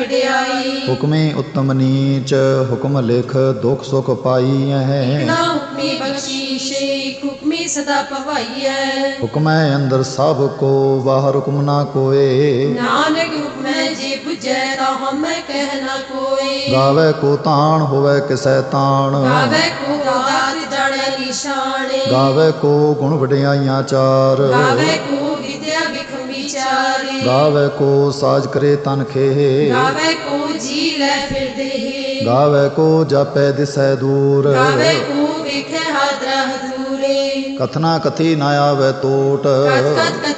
ਵਡਿਆਈ ਹੁਕਮੇ ਉਤਮ ਨੀਚ ਹੁਕਮ ਲਿਖ ਦੁਖ ਸੁਖ ਪਾਈ ਹੈ ਨਾ ਹੁਕਮੀ ਬਖਸ਼ੀਸ਼ੇ ਹੁਕਮੀ ਸਦਾ ਪਵਾਈਐ। ਹੁਕਮੈ ਅੰਦਰ ਸਭ ਕੋ ਬਾਹਰ ਹੁਕਮ ਨਾ ਕੋਏ। ਨਾਨਕ ਹੁਕਮੈ ਜੇ 부ਜੈ ਤਾਂ ਹਮੈ ਕਹਿ ਨਾ ਕੋਈ ਗਾਵੇ ਕੋ ਤਾਣ ਹੋਵੇ ਕਿਸੈ ਤਾਣ। ਗਾਵੇ ਕੋ ਦਾਤ ਜਾਣੈ ਨਿਸ਼ਾਨੇ। ਗਾਵੇ ਕੋ ਗੁਣ ਵਡਿਆਈਆਂ ਚਾਰ। ਗਾਵੇ ਕੋ ਗਾਵੇ ਕੋ ਸਾਜ ਕਰੇ ਤਨ ਖੇ ਗਾਵੇ ਕੋ ਜੀ ਲੈ ਫਿਰਦੇ ਹੀ ਗਾਵੇ ਕੋ ਜਾਪੈ ਦਿਸੈ ਦੂਰ। ਗਾਵੇ ਕੋ ਵੇਖੇ ਹਾਦਰਾ ਹਜ਼ੂਰੇ ਕਥਨਾ ਕਥੀ ਨਾ ਆਵੇ ਕਤ ਕਥੀ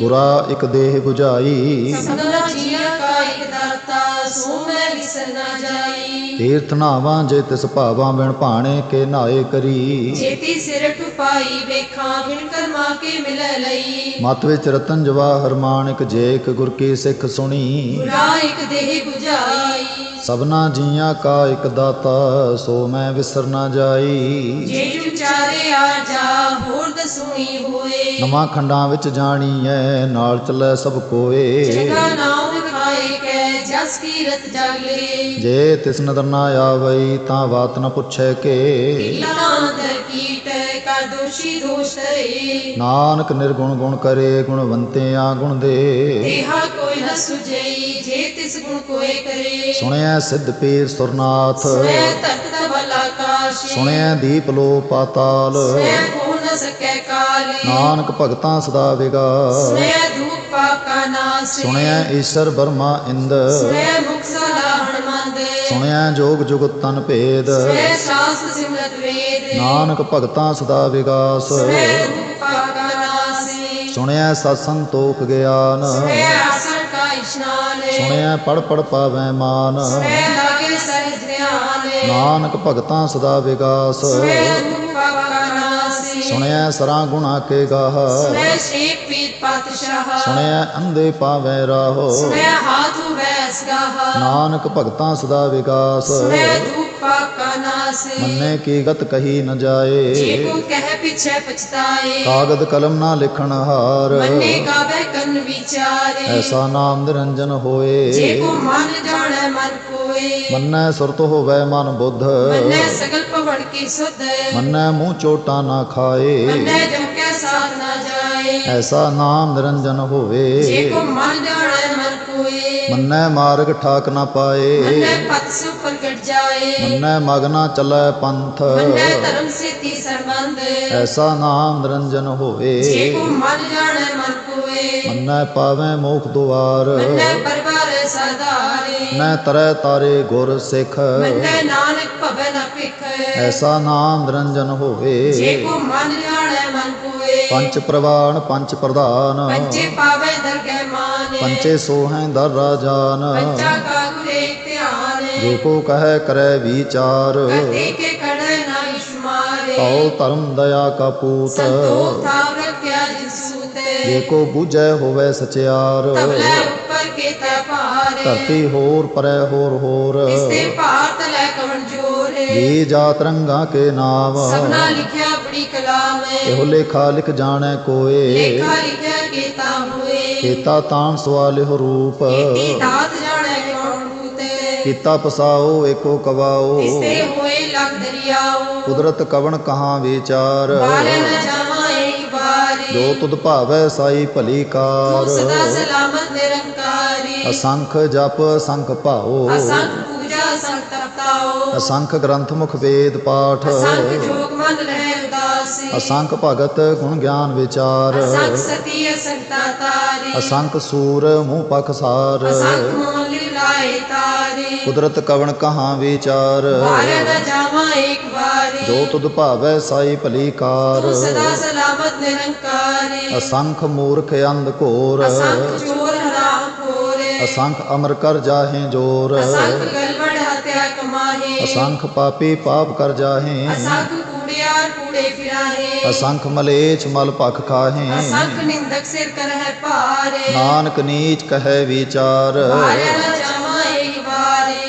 ਗੁਰਾ ਇੱਕ ਦੇਹ 부ਝਾਈ ਸਭਨਾ ਜੀਆ ਕਾ ਇਕ ਦਾਤਾ ਸੋ ਮੈਂ ਵਿਸਰ ਨਾ ਜਾਈ। ਤੀਰਥ ਨਾਵਾਂ ਜੇ ਤਿਸ ਭਾਵਾਂ ਬਿਨ ਭਾਣੇ ਕੇ ਨਾਏ ਕਰੀ। ਜੇਤੀ ਸਿਰ ਟੁਪਾਈ ਵੇਖਾਂ ਬਿਨ ਕਰਮਾ ਕੇ ਮਿਲੈ ਲਈ। ਮਤ ਵਿੱਚ ਰਤਨ ਜਵਾਹਰ ਮਾਣਿਕ ਜੇਕ ਗੁਰ ਕੀ ਸਿੱਖ ਸੁਣੀ। ਗੁਰਾ ਇਕ ਦੇਹ 부ਝਾਈ ਸਭਨਾ ਜੀਆਂ ਕਾ ਇੱਕ ਦਾਤਾ ਸੋ ਮੈਂ ਵਿਸਰ ਨਾ ਜਾਈ। ਜੇ ਵਿਚਾਰੇ ਆ ਜਾ ਹੋਰ ਦਸੂਈ ਹੋਏ। ਨਵਾਂ ਖੰਡਾਂ ਵਿੱਚ ਜਾਣੀਐ ਨਾਲ ਚੱਲੈ ਸਭ ਕੋਏ। ਜਗਾ ਨਾਮ ਖਾਏ ਕੈ ਜਸ ਕੀ ਰਤ ਜਾਗੇ। ਜੇ ਤਿਸ ਨਦਰ ਨਾ ਆਵਈ ਤਾਂ ਬਾਤ ਨ ਪੁੱਛੈ ਕੇ। ਦੋਸ਼ੀ ਦੋਸ਼ ਤਰੇ ਨਾਨਕ ਨਿਰਗੁਣ ਗੁਣ ਕਰੇ ਗੁਣਵੰਤਿਆਂ ਗੁਣ ਦੇ। ਦੇਹਾ ਕੋਈ ਨ ਸੁਜਈ ਜੇ ਤਿਸ ਗੁਣ ਕੋਏ ਕਰੇ। ਸੁਣਿਆ ਸਿੱਧ ਪੀਰ ਸੁਰਨਾਥ। ਤਖਤ ਸੁਣਿਆ ਦੀਪ ਲੋ ਪਾਤਾਲ। ਕਾਲ ਨਾਨਕ ਭਗਤਾਂ ਸਦਾ ਵਿਗਾਸ ਸੁਣੈ ਧੂਪ ਪਾਪ ਕਾ ਨਾਸ ਸੁਣਿਆ ਈਸ਼ਰ ਬਰਮਾ ਇੰਦ। ਸੁਣੈ ਮੁਖ ਸਲਾਹਣ ਮੰਦ। ਸੁਣਿਆ ਜੋਗ ਜੁਗਤ ਤਨ ਭੇਦ। ਸੁਣੈ ਸ਼ਾਸਤ ਸਿਮਰਤ ਵੇਦ। ਨਾਨਕ ਭਗਤਾਂ ਸਦਾ ਵਿਗਾਸ। ਸੁਣੈ ਧੂਪ ਪਾਪ ਕਾ ਨਾਸ ਸੁਣਿਆ ਸਤ ਸੰਤੋਖ ਗਿਆਨ। ਸੁਣੈ ਆਸਣ ਕਾ ਇਸ਼ਨਾਨ। ਸੁਣਿਆ ਪੜ ਪੜ ਪਾਵੈ ਮਾਨ। ਸੁਣੈ ਲਾਗੇ ਸਹਿਜ ਧਿਆਨ। ਨਾਨਕ ਭਗਤਾਂ ਸਦਾ ਵਿਗਾਸ। ਸੁਣਿਆ ਸਰਾਂ ਗੁਣਾ ਕੇ ਗਾਹ। ਸੁਣੈ ਸ਼ੇਖ ਪੀਤ ਪਾਤਸ਼ਾਹ। ਸੁਣਿਆ ਅੰਧੇ ਪਾਵੈ ਰਾਹੋ। ਸੁਣੈ ਹਾਥੂ ਵੈਸ ਗਾਹ। ਨਾਨਕ ਭਗਤਾਂ ਸਦਾ ਵਿਗਾਸ। ਸੁਣੈ ਧੂਪ ਪਾਪ ਕਾ ਨਾਸ ਮੰਨੇ ਕੀ ਗਤ ਕਹੀ ਨ ਜਾਏ। ਜੇ ਕੋ ਕਹਿ ਪਿਛੈ ਪਛਤਾਏ। ਕਾਗਦ ਕਲਮ ਨਾ ਲਿਖਣ ਹਾਰ। ਮੰਨੇ ਕੰਨ ਵਿਚਾਰੇ। ਐਸਾ ਨਾਮ ਨਿਰੰਜਨ ਜੇ ਹੋਏ ਕੋ ਮਨ ਜਾਣੈ ਮਨ ਕੋਏ। ਮੰਨੈ ਸੁਰਤ ਹੋਵੈ ਮਨ ਬੁੱਧ। ਮੰਨੈ ਸਗਲ ਪਵਨ ਕੀ ਸੁਧ। ਮੰਨੈ ਮੂੰਹ ਚੋਟਾ ਨਾ ਖਾਏ। ਮੰਨੈ ਜਮ ਕੈ ਸਾਥ ਨਾ ਜਾਏ। ਐਸਾ ਨਾਮ ਨਿਰੰਜਨ ਜੇ ਹੋਵੇ ਕੋ ਮਨ ਜਾਣੈ ਮਨ ਕੋਏ। ਮੰਨੈ ਮਾਰਗ ਠਾਕ ਨਾ ਪਾਏ। ਮੰਨੈ ਪਤ ਸੁ ਪ੍ਰਗਟ ਜਾਏ ਮੰਨੈ ਮਗਨਾ ਚੱਲੈ ਪੰਥ। ਮੰਨੈ ਧਰਮ ਸਿੱਧੀ ਸਰਬੰਧ ਐਸਾ ਨਾਮ ਨਿਰੰਜਨ ਜੇ ਹੋਵੇ ਕੋ ਮਨ ਜਾਣੈ ਮਨ ਕੋਏ ਮੰਨੈ ਪਾਵੈ ਮੋਖ ਦੁਆਰ। ਮੰਨੈ ਪਰਵਾਰ ਸਰਦਾਰੇ। ਮੈਂ ਤਰੈ ਤਾਰੇ ਗੁਰ ਸਿੱਖ। ਮੰਨੈ ਨਾਨਕ ਭਵੈ ਨ ਭਿਖ। ਐਸਾ ਨਾਮ ਨਿਰੰਜਨ ਹੋਵੇ। ਜੇ ਕੋ ਮਨ ਜਾਣੈ ਨਾਮ ਕੋਏ ਪੰਚ ਪ੍ਰਵਾਨ ਪੰਚ ਪ੍ਰਧਾਨ। ਪੰਚੇ ਪਾਵੇ ਦਰਗਹਿ ਮਾਨੇ। ਪੰਚੇ ਸੋਹੈ ਦਰ ਰਾਜਾਨ। ਪੰਚਾ ਕਾ ਜੋ ਕੋ ਕਹੈ ਕਰੈ ਵਿਚਾਰ। ਕੇ ਕੜੈ ਧਰਮ ਦਇਆ ਕਾ ਪੂਤ। ਸੰਤੋਖ ਥਾਵ ਰੱਖਿਆ ਜਿਸੂਤੇ ਜੇ ਕੋ ਬੂਝੈ ਹੋਵੇ ਸਚਿਆਰ। ਉੱਪਰ ਤੈ ਭਾਰੇ। ਧਰਤੀ ਹੋਰ ਪਰੈ ਹੋਰ ਹੋਰ। ਇਸਤੇ ਭਾਰਤ ਲੈ ਕਵਣ ਜੋਰੇ। ਜੀ ਜਾਤ ਰੰਗਾ ਕੇ ਨਾਮ ਸਭਨਾ ਲਿਖਿਆ ਬੜੀ ਕਲਾਮ ਇਹੋ ਲੇਖਾ ਲਿਖ ਜਾਣੈ ਕੋਏ। ਲੇਖਾ ਲਿਖਿਆ ਕੀਤਾ ਹੋਏ। ਕੀਤਾ ਸਵਾਲਿਹੁ ਰੂਪ। ਕੀਤੀ ਦਾਤ ਕੀਤਾ ਪਸਾਓ ਏਕੋ ਕਵਾਓ। ਇਸਤੇ ਹੋਏ ਲਖ ਦਰਿਆਓ। ਕੁਦਰਤ ਕਵਣ ਕਹਾਂ ਵਿਚਾਰ। ਬਾਰੇ ਨ ਜਾਵਾਂ ਇੱਕ ਵਾਰੀ। ਜੋ ਤੁਧ ਭਾਵੈ ਸਾਈ ਭਲੀ ਕਾਰ। ਤੂੰ ਸਦਾ ਸਲਾਮਤ ਨਿਰੰਕਾਰੀ ਅਸੰਖ ਜਪ ਅਸੰਖ ਭਾਓ। ਅਸੰਖ ਪੂਜਾ ਅਸੰਖ ਤਪਤਾਓ ਅਸੰਖ ਗ੍ਰੰਥ ਮੁਖ ਵੇਦ ਪਾਠ। ਅਸੰਖ ਜੋਗ ਮਨ ਰਹਿ ਉਦਾਸੀ ਅਸੰਖ ਭਗਤ ਗੁਣ ਗਿਆਨ ਵਿਚਾਰ। ਅਸੰਖ ਸਤੀ ਅਸੰਖ ਤਾਤਾਰੀ ਅਸੰਖ ਸੂਰ ਮੂੰਹ ਪਖਸਾਰ ਅਸੰਖ ਕੁਦਰਤ ਕਵਣ ਕਹਾਂ ਵਿਚਾਰ? ਬਾਰੇ ਨ ਜਾਵਾਂ ਇੱਕ ਵਾਰੀ। ਜੋ ਤੁਧ ਭਾਵੈ ਸਾਈ ਭਲੀ ਕਾਰ। ਤੂੰ ਸਦਾ ਸਲਾਮਤ ਨਿਰੰਕਾਰੀ ਅਸੰਖ ਮੂਰਖ ਅੰਧ ਘੋਰ। ਅਸੰਖ ਚੋਰ ਹਰਾਮ ਖੋਰੇ ਅਸੰਖ ਅਮਰ ਕਰ ਜਾਹੇ ਜੋਰ। ਅਸੰਖ ਗਲਵੜ ਹਤਿਆ ਕਮਾਹੇ। ਅਸੰਖ ਪਾਪੀ ਪਾਪ ਕਰ ਜਾਹੇ। ਅਸੰਖ ਕੂੜਿਆਰ ਕੂੜੇ ਫਿਰਾਹੇ। ਅਸੰਖ ਮਲੇਛ ਮਲ ਭਖ ਖਾਹੇ। ਅਸੰਖ ਨਿੰਦਕ ਸਿਰ ਕਰ ਹੈ ਭਾਰੇ ਨਾਨਕ ਨੀਚ ਕਹੈ ਵਿਚਾਰ। ਵਾਰੀ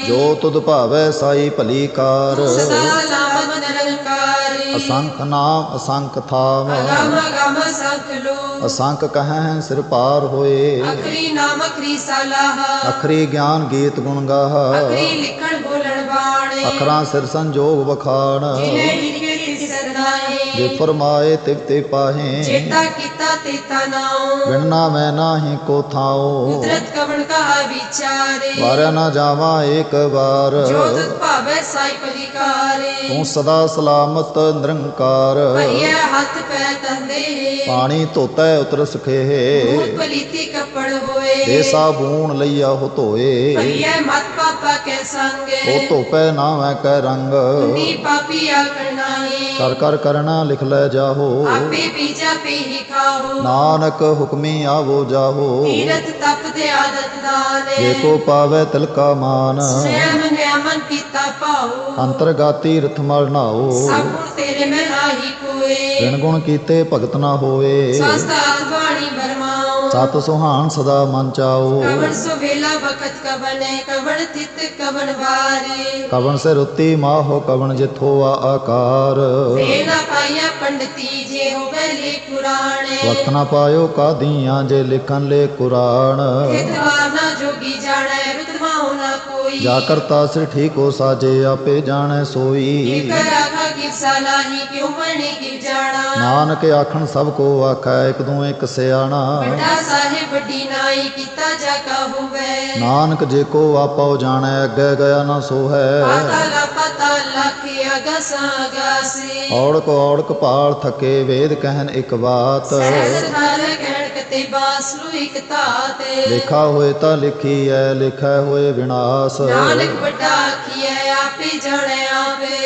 ਜੋ ਤੁਧ ਭਾਵੈ ਸਾਈ ਭਲੀ ਕਾਰ। ਸਦਾ ਸਲਾਮਤ ਨਿਰੰਕਾਰੀ। ਅਸੰਖ ਨਾਮ ਅਸੰਖ ਥਾਮ ਅਗਮ ਅਗਮ ਸੰਖ ਲੋ। ਅਸੰਖ ਕਹੈ ਸਿਰ ਪਾਰ ਹੋਏ। ਅਖਰੀ ਨਾਮ ਅਖਰੀ ਸਲਾਹ। ਅਖਰੀ ਗਿਆਨ ਗੀਤ ਗੁਣ ਗਾਹ। ਅਖਰੀ ਲਿਖਣ ਬੋਲਣ ਬਾਣੇ। ਅਖਰਾਂ ਸਿਰ ਸੰਜੋਗ ਵਖਾਣ। ਜਿਨੇ ਲਿਖੇ ਤਿਸ ਸਰਨਾਏ ਜੇ ਫਰਮਾਏ ਤਿਵ ਤੇ ਪਾਹੇ। ਚੇਤਾ ਕੀਤਾ ਨਾਉ ਵਿਣਨਾ ਮੈਂ ਨਾਹੀ ਕੋ ਥਾਉ। ਕੁਦਰਤ ਕਵਣ ਕਹਾ ਵਿਚਾਰੇ। ਵਾਰਿਆ ਨਾ ਜਾਵਾਂ ਏਕ ਵਾਰ। ਜੋ ਤੁਧ ਭਾਵੈ ਸਾਈ ਪਰਿਕਾਰੇ ਤੂੰ ਸਦਾ ਸਲਾਮਤ ਨਿਰੰਕਾਰ। ਹੱਥ ਪੈ ਤੰਦੇ ਪਾਣੀ ਧੋਤੈ ਉਤਰ ਸਖੇ ਪਲੀਤੀ ਕੱਪੜ ਹੋਏ। ਦੇ ਸਾਬੂਨ ਲਈਆ ਹੋ ਧੋਏ। ਭਈਆ ਮਤ ਪਾਪਾ ਕੇ ਉਹ ਸੰਗੇ ਧੋਪੈ ਨਾ ਮੈਂ ਕੈ ਰੰਗ। ਨੀ ਪਾਪੀ ਆਕੜ ਨਾਹੀ ਕਰ ਕਰ ਕਰਣਾ ਲਿਖ ਲੈ ਜਾਹੋ। ਆਪੇ ਬੀਜਾ ਪੇ ਹੀ ਖਾਓ ਨਾਨਕ ਹੁਕਮੀ ਆਵੋ ਜਾਹੋ। ਤੀਰਥ ਤਪ ਦੇ ਆਦਤ ਦਾਨੇ ਜੇ ਕੋ ਪਾਵੈ ਤਿਲਕਾ ਮਾਨ। ਸਵੈਮ ਨਿਆਮਨ ਕੀਤਾ ਪਾਉ ਅੰਤਰਗਾਤੀ ਰਥ ਮਲ ਨਾਓ ਸਭ ਤੇਰੇ ਮੈਂ ਵਿਣ ਗੁਣ ਕੀਤੇ ਭਗਤ ਨਾ ਹੋਵੇ। ਸਸਤਾਤ ਬਾਣੀ ਬਰਮਾਉ ਸਤ ਸੁਹਾਣ ਸਦਾ ਮਨ ਚਾਓ। ਕਵਣ ਬਖਤ ਕਵਨੇ ਕਵਣ ਤਿਤ ਕਵਣ ਵਾਰੇ। ਕਵਣ ਸੇ ਰੁੱਤੀ ਮਾਹੋ ਕਵਣ ਜਿਥੋ ਆ ਆਕਾਰ। ਨਾ ਪੰਡਤੀ ਜੇ ਵਕਤ ਨਾ ਪਾਇਓ ਕਾਦੀਆਂ ਜੇ ਲਿਖਨ ਲੈ ਕੁਰਾਨ। ਇਤਵਾਰ ਨਾ ਜੋਗੀ ਜਾਣੈ ਰੁਤਮਾ ਹੋਣਾ ਕੋਈ। ਜਾ ਕਰਤਾ ਸਿਰ ਠੀਕੋ ਸਾਜੇ ਆਪੇ ਜਾਣੈ ਸੋਈ। ਕਰ ਆਖਾ ਕਿ ਸਲਾਹੀ ਕਿਉ ਨਾਨਕ ਆਖਣ ਸਭ ਕੋ ਆਖੈ ਇਕ ਦੂ ਇਕ ਸਿਆਣਾ। ਵੱਡਾ ਸਾਹਿਬ ਵੱਡੀ ਨਾਈ ਕੀਤਾ ਜਾ ਕਾ ਹੋਵੇ। ਨਾਨਕ ਜੇ ਕੋ ਆਪੋ ਜਾਣੈ ਅੱਗੇ ਗਿਆ ਨਾ ਸੋ ਹੈ ਪਾਤਾਲਾ ਪਾਤਾਲਾ ਕੀ ਅਗਸਾ ਅਗਾਸੀ ਔੜਕ ਔੜਕ ਪਾਲ ਥਕੇ ਵੇਦ ਕਹਿਨ ਇਕ ਬਾਤ। ਸਹਿਜ ਥਾਰ ਕਹਿਣ ਕਤੇ ਬਾਸਲੂ ਇਕ ਤਾਤੇ ਲਿਖਾ ਹੋਏ ਤਾਂ ਲਿਖੀ ਐ ਲਿਖੈ ਹੋਏ ਵਿਨਾਸ਼। ਨਾਨਕ ਵੱਡਾ ਆਖੀਐ ਆਪੇ ਜਾਣੈ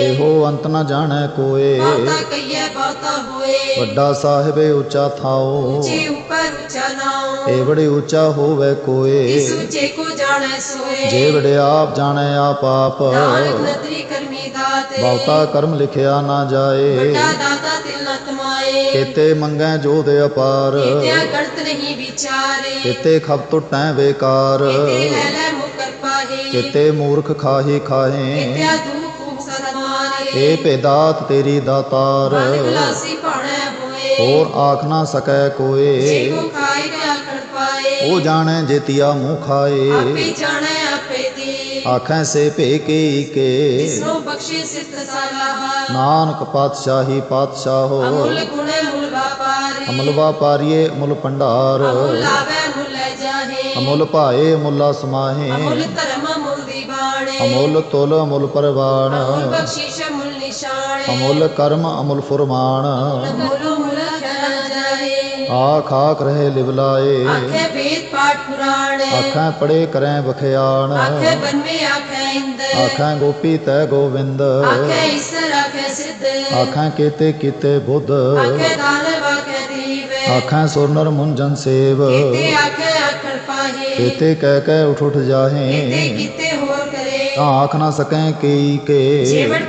ਇਹੋ ਅੰਤ ਨਾ ਜਾਣੈ ਕੋਏ। ਬਹੁਤਾ ਕਈਐ ਬਹੁਤਾ ਹੋਏ। ਵੱਡਾ ਸਾਹਿਬ ਉੱਚਾ ਥਾਓ। ਉੱਚੇ ਉੱਪਰ ਉੱਚਾ ਬੜੇ ਹੋਵੇ ਕੋਏ। ਇਸ ਉੱਚੇ ਕੋ ਜਾਣੈ ਸੋਏ। ਜੇ ਵੜੇ ਆਪ ਜਾਣੈ ਆਪ ਆਪ। ਨਾਨਕ ਨਦਰੀ ਕਰਮੀ ਦਾਤੇ। ਬਹੁਤਾ ਕਰਮ ਲਿਖਿਆ ਨਾ ਜਾਏ। ਵੱਡਾ ਦਾਤਾ ਤਿਲ ਨ ਕਮਾਏ। ਕੀਤੇ ਮੰਗੈ ਜੋ ਦੇ ਅਪਾਰ। ਕਿਤਿਆ ਗੜਤ ਨਹੀਂ ਵਿਚਾਰੇ। ਕੀਤੇ ਖਬ ਟੁੱਟੈ ਬੇਕਾਰ। ਕਿਤੇ ਲੈ ਲੈ ਮੁਕਰ ਪਾਹੇ ਕੀਤੇ ਮੂਰਖ ਖਾਹੀ ਖਾਹੇ। ਸਤਮਾਰੇ ਏ ਭੇਦਾਤ ਤੇਰੀ ਦਾਤਾਰ। ਮਨ ਗਲਾਸੀ ਭਾਣੈ ਹੋਏ ਹੋਰ ਆਖ ਨਾ ਸਕੈ ਜੇ ਕੋਏ ਕੋ ਪਾਏ। ਉਹ ਜਾਣੈ ਜੇਤੀਆ ਮੂੰਹ ਖਾਏ। ਆਪੇ ਜਾਣੈ ਆਪੇ ਦੀ ਆਖੈ ਸੇ ਭੇ ਕੇ ਕੇ। ਜਿਸਨੂੰ ਬਖਸ਼ੇ ਸਿਫਤ ਸਲਾਹਾ ਨਾਨਕ ਪਾਤਸ਼ਾਹੀ ਪਾਤਸ਼ਾਹੋ ਅਮੁੱਲ ਗੁਣੇ ਮੁੱਲ ਵਾਪਾਰੇ। ਅਮੁੱਲ ਵਾਪਾਰੀਏ ਅਮੁੱਲ ਭੰਡਾਰ। ਅਮੁੱਲ ਆਵੈ ਮੁੱਲ ਲੈ ਜਾਹੇ। ਅਮੁੱਲ ਭਾਏ ਅਮੁੱਲਾ ਸਮਾਹੇ। ਅਮੁੱਲ ਧਰਮ ਅਮੁੱਲ ਦੀ ਬਾਣੇ। ਅਮੁੱਲ ਤੁਲ ਅਮੁੱਲ ਪਰਵਾਨ ਅਮੁੱਲ ਬਖਸ਼ਿਸ਼ ਅਮੁੱਲ ਕਰਮ ਅਮੁੱਲ ਫੁਰਮਾਨ। ਆਖ ਆਖ ਰਹੇ ਲਿਵਲਾਏ ਆਖੇ ਵੇਦ ਪਾਠ ਪੁਰਾਣ। ਆਖਾਂ ਪੜੇ ਕਰੈ ਬਖਿਆਣ ਆਖੇ ਬਨਵੇ ਆਖੇ ਇੰਦ। ਆਖਾਂ ਗੋਪੀ ਤੈ ਗੋਵਿੰਦ। ਆਖੇ ਈਸਰ ਆਖੇ ਸਿੱਧ। ਆਖਾਂ ਕੀਤੇ ਕੀਤੇ ਬੁੱਧ। ਆਖੇ ਦਾਨਵ ਆਖੇ ਦੀਵ। ਆਖਾਂ ਸੁਰਨਰ ਮੁੰਜਨ ਸੇਵ। ਕੀਤੇ ਆਖੇ ਆਖਣ ਪਾਹੇ। ਕੀਤੇ ਕਹਿ ਕਹਿ ਉਠ ਉਠ ਜਾਹੇ। ਕੀਤੇ ਹੋਰ ਕਰੇ। ਆਖ ਨਾ ਸਕੈ ਕਈ ਕੇ। ਜੀਵਨ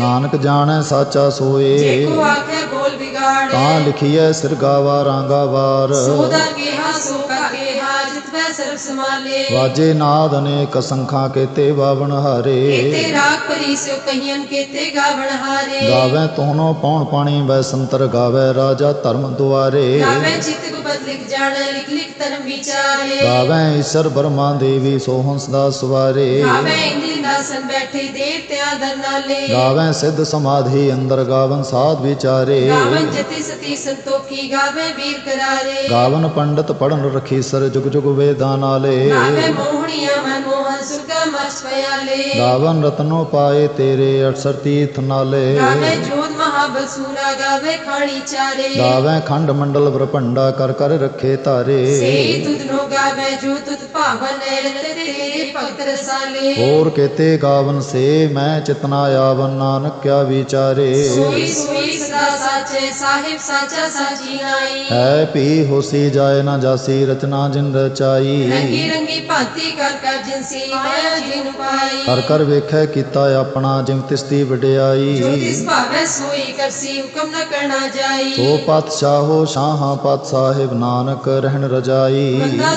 ਨਾਨਕ ਜਾਣੈ ਸਾਚਾ ਜੇ ਸੋਏ ਕੋ ਆਖੇ ਬੋਲ ਵਿਗਾੜੇ। ਤਾਂ ਲਿਖੀਐ ਸਿਰ ਗਾਵਾ ਰਾਂਗਾ ਵਾਰ। ਸੋਦਾ ਕਿਹਾ ਸੋ ਕਾ ਕਿਹਾ ਜਿਤਵੈ ਸਰਬ ਸਮਾਲੇ ਵਾਜੇ ਨਾਦ ਅਨੇਕ ਸੰਖਾਂ ਕੇਤੇ ਬਾਵਨ ਹਾਰੇ। ਕੀਤੇ ਰਾਗ ਪਰੀ ਸੋ ਕਹੀਨ ਕੀਤੇ ਗਾਵਣ ਹਾਰੇ। ਗਾਵੇ ਤੋਨੋ ਪੌਣ ਪਾਣੀ ਬੈ ਸੰਤਰ ਗਾਵੇ ਰਾਜਾ ਧਰਮ ਦੁਆਰੇ। ਗਾਵੇ ਚਿਤ ਗੁਪਤ ਲਿਖ ਜਾਣੈ ਲਿਖ ਲਿਖ ਧਰਮ ਵਿਚਾਰੇ। ਗਾਵੇ ਈਸ਼ਰ ਬਰਮਾ ਦੇਵੀ ਸੋਹੰਸ ਦਾ ਸਵਾਰੇ। ਗਾਵੇ ਇੰਦਰੀ ਨਾਸਨ ਬੈਠੇ ਦੇਵਤਿਆਂ ਦਰ ਨਾਲੇ। ਗਾਵੇ ਸਿੱਧ ਸਮਾਧੀ ਅੰਦਰ ਗਾਵਨ ਸਾਧ ਵਿਚਾਰੇ। ਗਾਵਨ ਜਤੀ ਸਤੀ ਸੰਤੋਖੀ ਗਾਵੇ ਵੀਰ ਕਰਾਰੇ। ਗਾਵਨ ਪੰਡਤ ਪੜਨ ਰਖੀ ਸਰ ਜੁਗ ਜੁਗ ਵੇਦਾਂ ਨਾਲੇ। ਗਾਵੇ ਮੋਹਣੀਆਂ ਮਨ ਮੋਹਨ ਸੁਰਗਾ ਮਚ ਪਿਆਲੇ। ਗਾਵਨ ਰਤਨੋ ਪਾਏ ਤੇਰੇ 68 ਤੀਰਥ ਨਾਲੇ। ਗਾਵੇ ਜੋਤ ਮਹਾਬਸੂਰਾ ਗਾਵੇ ਖਾਣੀ ਚਾਰੇ। ਗਾਵੇ ਖੰਡ ਮੰਡਲ ਬ੍ਰਹੰਡਾ ਕਰ ਕਰ ਰੱਖੇ ਧਾਰੇ। ਸੇਈ ਤੁਧ ਨੋ ਗਾਵੇ ਜੋ ਤੁਧ ਭਾਵਨ ਰਤੇ ਤੇਰੇ ਭਗਤ ਰਸਾਲੇ। ਹੋਰ ਕੇਤੇ ਗਾਵਨ ਸੇ ਮੈਂ ਚਿਤਨਾ ਆਵਨ ਨਾਨਕ ਕਿਆ ਵਿਚਾਰੇ। ਸੋਈ ਸੋਈ ਸਦਾ ਸਾਚੇ ਸਾਹਿਬ ਸਾਚਾ ਸਾਚੀ ਨਾਈ ਹੈ ਭੀ ਹੋਸੀ ਜਾਏ ਨਾ ਜਾਸੀ ਰਚਨਾ ਜਿਨ ਰਚਾਈ। ਰੰਗੀ ਰੰਗੀ ਭਾਂਤੀ ਕਰ ਕਰ ਜਿਨਸੀ ਮਾਇਆ ਜਿਨ ਪਾਈ। ਕਰ ਕਰ ਵੇਖੈ ਕੀਤਾ ਆਪਣਾ ਜਿਮ ਤਿਸ ਦੀ ਜੋ ਵਡਿਆਈ ਤਿਸ ਭਾਵੇ ਸੋਈ ਕਰਸੀ ਹੁਕਮ ਨ ਕਰਨਾ ਜਾਈ। ਸੋ ਪਾਤਸ਼ਾਹੋ ਸ਼ਾਹਾਂ ਪਤ ਸਾਹਿਬ ਨਾਨਕ ਰਹਿਣ ਰਜਾਈ। ਬੰਦਾ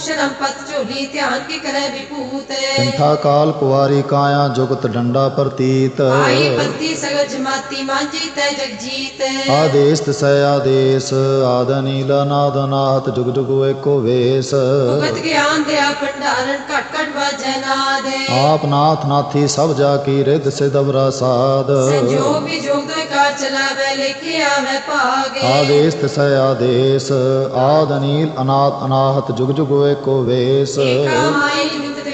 ਸ਼ਰਮ ਪਤ ਝੋਲੀ ਧਿਆਨ ਕੀ ਕਰੇ ਵਿਭੂਤ ਸਿੰਥਾ ਕਾਲ ਕੁਵਾਰੀ ਕਾਇਆ ਜੁਗਤ ਡੰਡਾ ਪ੍ਰਤੀਤ ਆਈ ਬੰਤੀ ਸਗਲ ਜਮਾਤੀ ਮਾਂਜੀ ਤੈ ਜਗਜੀਤ ਆਦੇਸ ਤਸੈ ਆਦੇਸ ਆਦ ਨੀਲ ਨਾਦ ਨਾਹਤ ਜੁਗ ਜੁਗ ਏਕੋ ਵੇਸ ਭਗਤ ਗਿਆਨ ਦਿਆ ਭੰਡਾਰਨ ਘਟ ਘਟ ਵਾਜੈ ਨਾਦ ਆਪ ਨਾਥ ਨਾਥੀ ਸਭ ਜਾ ਕੀ ਰਿਦ ਸਿਦਵਰਾ ਸਾਧ ਸੰਜੋਗ ਦੋਇ ਕਾਰ ਚਲਾਵੇ ਲਿਖੇ ਆਵੇ ਭਾਗ। ਆਦੇਸ ਤਸੈ ਆਦੇਸ ਆਦ ਨੀਲ ਅਨਾਥ ਅਨਾਹਤ ਜੁਗ ਜੁਗ ਵੇਸ। ਕਾਮਾਈ ਨਿਤ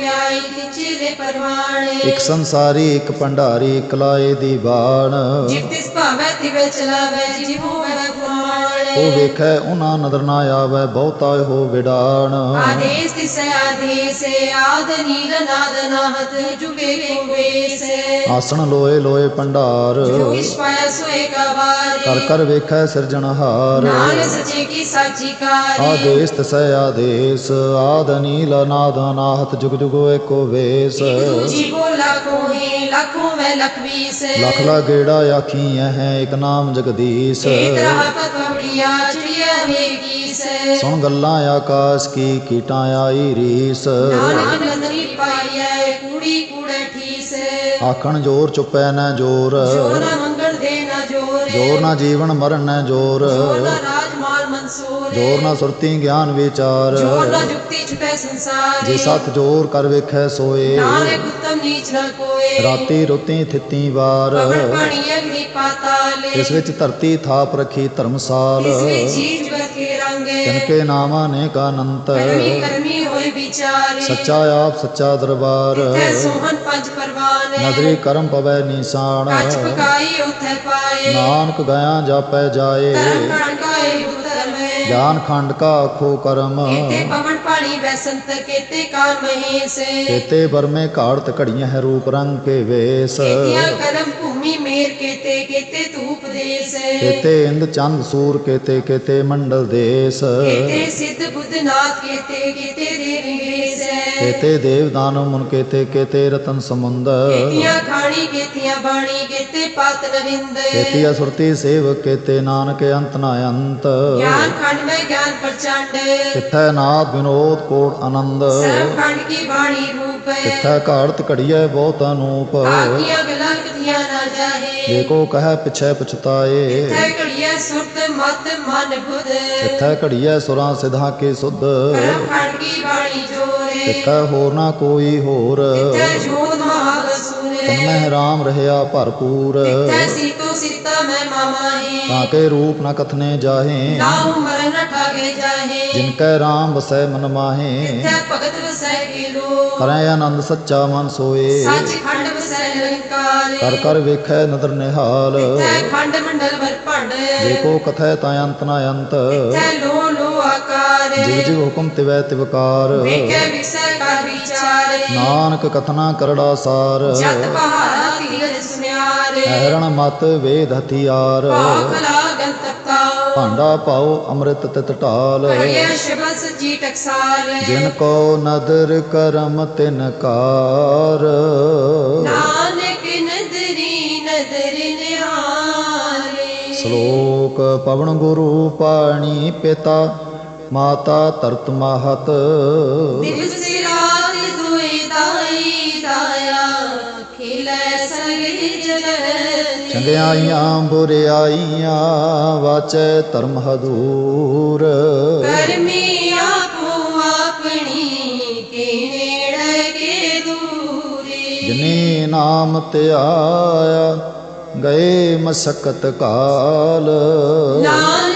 ਤਿਚੇ ਦੇ ਪਰਵਾਣੇ। ਇਕ ਸੰਸਾਰੀ ਇਕ ਭੰਡਾਰੀ ਇਕ ਲਾਏ ਦੀ ਬਾਣ। ਜਿਤ ਤਿਸ ਭਾਵੇ ਤਿਵੇ ਚਲਾਵੇ ਜਿਵ ਉਹ ਵੇਖੈ ਉਹਨਾਂ ਨਦਰ ਨਾ ਆਵੇ ਬਹੁਤਾ ਹੋ ਵਿਡਾਣ ਆਦੇਸ ਤਿਸ ਆਦੇਸ ਆਦ ਨੀਲ ਨਾਦ ਨਾਹਤ ਜੁਗੇ ਵੇਸ ਆਸਣ ਲੋਏ ਲੋਏ ਭੰਡਾਰ ਜੋ ਇਸ ਪਾਇਆ ਸੋਏ ਕਾ ਵਾਰੇ ਕਰ ਕਰ ਵੇਖੈ ਸਿਰਜਣਹਾਰ ਨਾਨਕ ਸਚੇ ਕੀ ਸਾਚੀ ਕਾਰੇ ਆਦੇਸ ਤਸੈ ਆਦੇਸ ਆਦ ਨੀਲ ਨਾਦ ਅਨਾਹਤ ਜੁਗ ਜੁਗ ਏਕੋ ਵੇਸ। ਇੱਕ ਦੂਜੀ ਕੋ ਲੱਖੋਂ ਹੈ ਲੱਖੋਂ ਮੈਂ ਲਖ ਵੀਸ। ਲਖ ਲਾ ਗੇੜਾ ਆਖੀ ਹੈ ਇਕ ਨਾਮ ਜਗਦੀਸ਼। ਏਕ ਰਹਾ ਸੁਣ ਗੱਲਾਂ ਆਕਾਸ਼ ਕੀ ਕੀਟਾਂ ਆਈ ਰੀਸ। ਨਾਨਕ ਨਦਰੀ ਪਾਈਐ ਕੂੜੀ ਕੂੜੇ ਠੀਸ। ਆਖਣ ਜੋਰ ਚੁੱਪੈ ਨਾ ਜੋਰ। ਜੋਰ ਨਾ ਮੰਗਣ ਦੇ ਨਾ ਜੋਰ। ਜੋਰ ਨਾ ਜੀਵਨ ਮਰਨ ਨਾ ਜੋਰ। ਜੋਰ ਨਾ ਰਾਜ ਮਾਲ ਮਨਸੂਰ। ਜੋਰ ਨਾ ਸੁਰਤੀ ਗਿਆਨ ਵਿਚਾਰ। ਜੋਰ ਨਾ ਜੁਗਤੀ ਛੁਟੈ ਸੰਸਾਰ ਜੇ ਸਤ ਜੋਰ ਕਰ ਵੇਖੈ ਸੋਏ। ਨਾਨਕ ਉਤਮ ਨੀਚ ਨਾ ਕੋਏ। ਰਾਤੀ ਰੁੱਤੀ ਥਿੱਤੀ ਵਾਰ। ਪਵਨ ਪਾਣੀ ਅਗਨੀ ਪਾਤਾਲੇ ਇਸ ਵਿੱਚ ਧਰਤੀ ਥਾਪ ਰਖੀ ਧਰਮਸਾਲ। ਇਸ ਵਿੱਚ ਜੀਵ ਨਾਮਾਂ ਨੇ ਕਾ ਅਨੰਤ ਕਰਮੀ ਕਰਮੀ ਹੋਏ ਵਿਚਾਰੇ ਸੱਚਾ ਆਪ ਸੱਚਾ ਦਰਬਾਰ। ਤੈ ਸੋਹਣ ਪੰਜ ਪਰਵਾਨੇ ਨਦਰੀ ਕਰਮ ਪਵੈ ਨਿਸ਼ਾਨ। ਕੱਚ ਪਕਾਈ ਉਥੇ ਪਾਏ। ਨਾਨਕ ਗਿਆ ਜਾਪੈ ਜਾਏ। ਧਰਮ ਗਿਆਨ ਖੰਡ ਕਾ ਆਖੋ ਕਰਮ। ਕੀਤੇ ਪਵਨ ਪਾਣੀ ਬੈਸੰਤ ਕੀਤੇ ਕਾਲ ਮਹੇਸ਼। ਕੇਤੇ ਬਰਮੇ ਘਾੜਤ ਘੜੀਆਂ ਹੈ ਰੂਪ ਰੰਗ ਕੇ ਵੇਸ। ਕੀਤਿਆਂ ਕਰਮ ਭੂਮੀ ਮੇਰ ਕੀਤੇ ਕੀਤੇ ਧੂਪ ਦੇਸ। ਕੇਤੇ ਇੰਦ ਚੰਦ ਸੂਰ ਕੇਤੇ ਕੇਤੇ ਮੰਡਲ ਦੇਸ। ਕੀਤੇ ਸਿੱਧ ਬੁੱਧ ਨਾਥ ਕੀਤੇ ਕੇਤੇ ਦੇਵ ਦਾਨਵ ਮੁਨ ਕੇਤੇ ਕੇਤੇ ਰਤਨ ਸਮੁੰਦ ਕੀਤਿਆਂ ਖਾਣੀ ਕੀਤਿਆਂ ਬਾਣੀ ਕੀਤੇ ਪਾਤ ਨਵਿੰਦ ਕੇਤੀ ਅਸੁਰਤੀ ਸੇਵਕ ਕੇਤੇ ਨਾਨਕ ਅੰਤ ਨਾ ਅੰਤ ਗਿਆਨ ਖੰਡ ਮੈਂ ਗਿਆਨ ਪ੍ਰਚੰਡ ਕਿਥੈ ਨਾਦ ਵਿਨੋਦ ਕੋਟ ਆਨੰਦ ਸਰਬ ਖੰਡ ਕੀ ਬਾਣੀ ਰੂਪ ਕਿਥੈ ਘਾੜਤ ਘੜੀਐ ਬਹੁਤ ਅਨੂਪ ਆਗੀਆਂ ਗਲਾਂ ਕਥੀਆਂ ਨਾ ਜਾਹੇ ਦੇਖੋ ਕਹੈ ਪਿਛੈ ਪਛਤਾਏ ਤੈ ਘੜੀਐ ਸੁਰਤ ਮਤ ਮਨ ਬੁਧ ਕਿਥੈ ਘੜੀਐ ਸੁਰਾਂ ਸਿਧਾਂ ਕੇ ਸੁਧ ਕਰਮ ਖੰਡ ਕੀ ਕਿਥੈ ਹੋਰ ਨਾ ਕੋਈ ਹੋਰ। ਤੈ ਜੋਤ ਮਹਾਬਸੂਰੇ ਤਨ ਮਹਿ ਰਾਮ ਰਹਿਆ ਭਰਪੂਰ। ਤੈ ਸੀਤੋ ਸੀਤਾ ਮੈਂ ਮਾਮਾ ਹੈ ਤਾਂ ਕੇ ਰੂਪ ਨ ਕਥਨੇ ਜਾਹੇ। ਠਾਗੇ ਜਾਹੇ। ਜਿਨ ਕੈ ਰਾਮ ਵਸੈ ਮਨ ਮਾਹੇ। ਤਿਥੈ ਭਗਤ ਵਸੈ ਕੀ ਲੋ ਕਰੈ ਆਨੰਦ ਸੱਚਾ ਮਨ ਸੋਏ। ਸੱਚ ਖੰਡ ਵਸੈ ਨਿਰੰਕਾਰ ਕਰ ਕਰ ਵੇਖੈ ਨਦਰ ਨਿਹਾਲ। ਤਿਥੈ ਖੰਡ ਮੰਡਲ ਵਰ ਭੰਡ ਦੇਖੋ ਕਥੈ ਤਾ ਅੰਤ ਨ ਅੰਤ। ਲੋ ਆਕਾਰ ਜਿਵ ਜਿਵ ਹੁਕਮ ਤਿਵੈ ਤਿਵਕਾਰ ਵੇਖੈ ਵਿਸੈ ਕਰ ਵਿਚਾਰ। ਨਾਨਕ ਕਥਨਾ ਕਰੜਾ ਸਾਰ। ਜਤ ਸੁਨਿਆਰ। ਹੈਰਣ ਮਤ ਵੇਦ ਹਥਿਆਰ। ਲਾਗਨ ਭਾਂਡਾ ਪਾਓ ਅੰਮ੍ਰਿਤ ਤਿਤ ਢਾਲ। ਹਰਿਆ ਸ਼ਬਦ ਸਜੀ ਟਕਸਾਲ ਜਿਨ ਕੋ ਨਦਰ ਕਰਮ ਤਿਨ ਕਾਰ। ਨਾਨਕ ਨਦਰੀ ਨਦਰ ਨਿਹਾਰੇ। ਸ਼ਲੋਕ ਪਵਨ ਗੁਰੂ ਪਾਣੀ ਪਿਤਾ। ਮਾਤਾ ਤਰਤ ਮਾਹਤ। ਦਿਵਸ ਰਾਤ ਦੁਇ ਦਾਈ ਦਾਇਆ ਖਿਲੇ ਸਗੇ ਜਗਤ ਚੰਗਿਆਈਆਂ ਬੁਰਿਆਈਆਂ ਵਾਚੈ ਧਰਮ ਹਦੂਰ ਕਰਮੀ ਆਪੋ ਆਪਣੀ ਕੇ ਨੇੜੇ ਕੇ ਦੂਰੇ। ਜਿਨੇ ਨਾਮ ਧਿਆਇਆ ਗਏ ਮਸਕਤ ਕਾਲ। ਨਾਨਕ